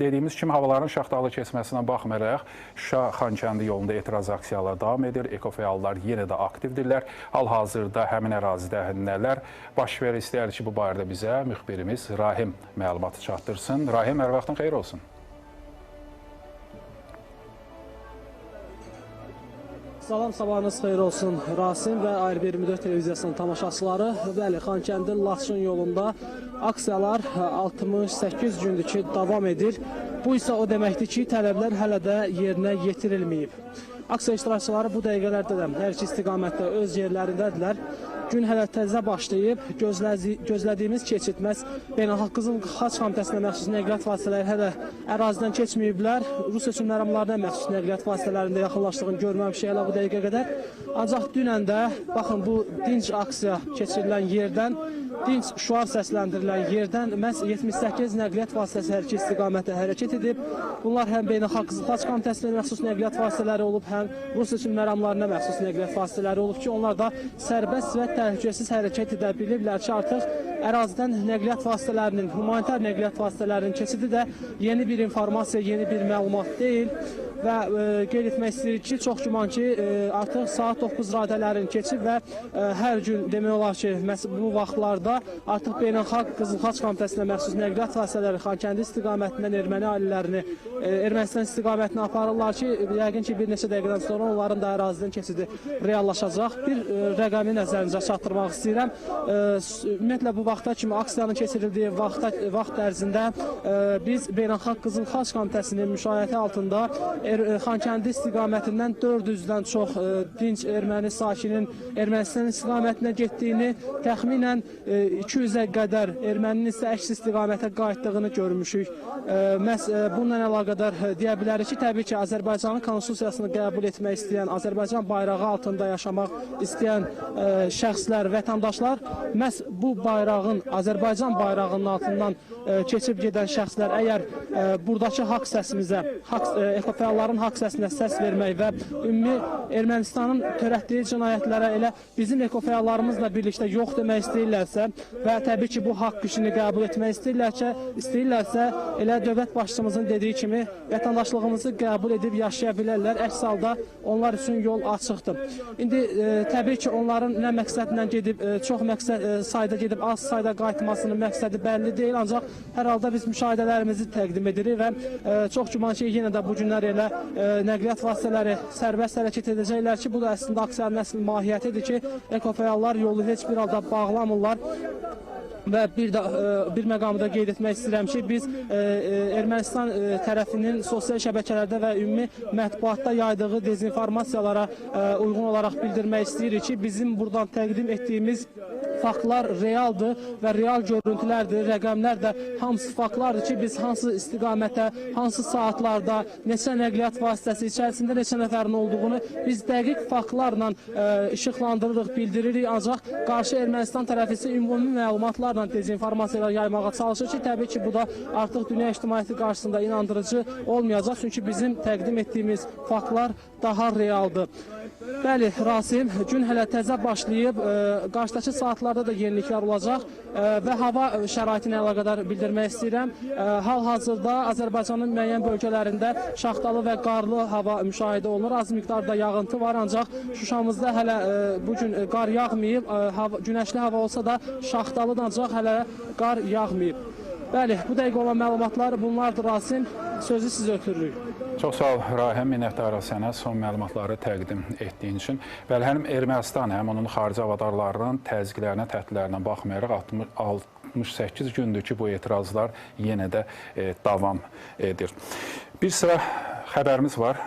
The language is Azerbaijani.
dediyimiz kimi havaların şaxtalı keçməsinə baxmayaraq Şuşa Xankəndi yolunda etiraz aksiyaları davam edir. Ekofəallar yenə də aktivdirlər. Hal-hazırda həmin ərazidə nələr baş verir istəyər ki, bu barədə bizə müxbirimiz Rahim məlumatı çatdırsın. Rahim, hər vaxtın xeyir olsun. Salam, sabahınız xeyir olsun. Rasim və Air24 televiziyasının tamaşaçıları. Bəli, Xankəndin Laçın yolunda aksiyalar 68 gündür ki, davam edir. Bu isə o deməkdir ki, tələblər hələ də yerinə yetirilməyib. Aksiya iştirakçıları bu dəqiqələrdə də hər iki istiqamətdə öz yerlərindədirlər. Gün hələ təzə başlayıb, gözləzi, gözlədiyimiz keçid məhz Beynəlxalq Qızıl Xaç Komitəsinə məxsus nəqliyyat vasitələri hələ ərazidən keçməyiblər. Rus hökmdarlarına məxsus nəqliyyat vasitələrində yaxınlaşdığını görməmişik hələ bu dəqiqə qədər. Ancaq dünən də baxın bu dinc aksiya keçirilən yerdən dinc şüar səsləndirilən yerdən məhz 78 nəqliyyat vasitəsi hər iki istiqamətdə hərəkət edib. Bunlar həm Beynəlxalq Qızıl Xaç Komitəsinə məxsus nəqliyyat vasitələri olub, həm Rus hökmdarlarına məxsus nəqliyyat vasitələri olub ki, onlar da sərbəst və təhlükəsiz hərəkət edə biliblər ki, artıq ərazidən nəqliyyat vasitələrinin, humanitar nəqliyyat vasitələrinin keçidi də yeni bir informasiya, yeni bir məlumat deyil və e, qeyd etmək istəyirik ki, çox güman ki, e, artıq saat 9 radələrin keçib və e, hər gün demək olar ki, bu vaxtlarda artıq Beynəlxalq Qızıl Xaç Komitəsinə məxsus nəqliyyat vasitələri Xankəndi istiqamətindən erməni ailələrini e, Ermənistan istiqamətinə aparırlar ki, yəqin ki, bir neçə dəqiqədən sonra onların da ərazidən keçidi reallaşacaq. Bir rəqəmi nəzərinizə çatdırmaq istəyirəm. Ümumiyyətlə bu vaxta kimi aksiyanın keçirildiyi vaxta, vaxt ərzində biz Beynəlxalq Qızıl Xaç Komitəsinin müşayiəti altında Xankəndi istiqamətindən 400-dən çox e, dinc erməni sakinin Ermənistan istiqamətinə getdiyini, təxminən e, 200-ə qədər erməninin isə əks istiqamətə qayıtdığını görmüşük. E, Məhz e, bununla əlaqədar e, deyə bilərik ki, təbii ki, Azərbaycanın konstitusiyasını qəbul etmək istəyən, Azərbaycan bayrağı altında yaşamaq istəyən e, şəxslər, vətəndaşlar məhz bu bayrağın, Azərbaycan bayrağının altından e, keçib gedən şəxslər əgər e, buradakı haqq səsimizə, haqq e, ekofəalların haqq səsinə səs vermək və ümumi Ermənistanın törətdiyi cinayətlərə elə bizim ekofəallarımızla birlikdə yox demək istəyirlərsə və təbii ki, bu haqq işini qəbul etmək istəyirlərsə, istəyirlərsə elə dövlət başçımızın dediyi kimi vətəndaşlığımızı qəbul edib yaşaya bilərlər. Əks halda onlar üçün yol açıqdır. İndi e, təbii ki, onların nə məqsədlə gedib, e, çox məqsəd e, sayda gedib az sayda qayıtmasının məqsədi bəlli deyil, ancaq hər halda biz müşahidələrimizi təqdim edirik və e, çox güman ki, yenə də bu günlər elə e, nəqliyyat vasitələri sərbəst hərəkət edəcəklər ki, bu da əslində aksiyanın əsl mahiyyətidir ki, ekofəallar yolu heç bir halda bağlamırlar. Və bir də e, bir məqamda qeyd etmək istəyirəm ki, biz e, e, Ermənistan e, tərəfinin sosial şəbəkələrdə və ümumi mətbuatda yaydığı dezinformasiyalara e, uyğun olaraq bildirmək istəyirik ki, bizim buradan təqdim etdiyimiz faktlar realdır və real görüntülərdir, rəqəmlər də hamısı faktlardır ki, biz hansı istiqamətə, hansı saatlarda, neçə nəqliyyat vasitəsi içərisində neçə nəfərin olduğunu biz dəqiq faktlarla e, işıqlandırırıq, bildiririk, ancaq qarşı Ermənistan tərəfi isə ümumi məlumatlarla dezinformasiyalar yaymağa çalışır ki, təbii ki, bu da artıq dünya ictimaiyyəti qarşısında inandırıcı olmayacaq, çünki bizim təqdim etdiyimiz faktlar daha realdır. Bəli, Rasim, gün hələ təzə başlayıb, e, qarşıdakı saatlarda da yeniliklər olacaq e, və hava şəraiti ilə əlaqədar bildirmək istəyirəm. E, Hal-hazırda Azərbaycanın müəyyən bölgələrində şaxtalı və qarlı hava müşahidə olunur. Az miqdarda yağıntı var, ancaq Şuşamızda hələ bu gün qar yağmayıb, günəşli hava olsa da şaxtalıdır, ancaq hələ qar yağmayıb. Bəli, bu dəqiqə olan məlumatlar bunlardır Rasim. Sözü sizə ötürürük. Çox sağ ol Rahim, minnətdarıq sənə son məlumatları təqdim etdiyin üçün. Bəli, həm Ermənistan, həm onun xarici havadarlarının təzyiqlərinə, təhdidlərinə baxmayaraq 60 68 gündür ki, bu etirazlar yenə də e, davam edir. Bir sıra xəbərimiz var.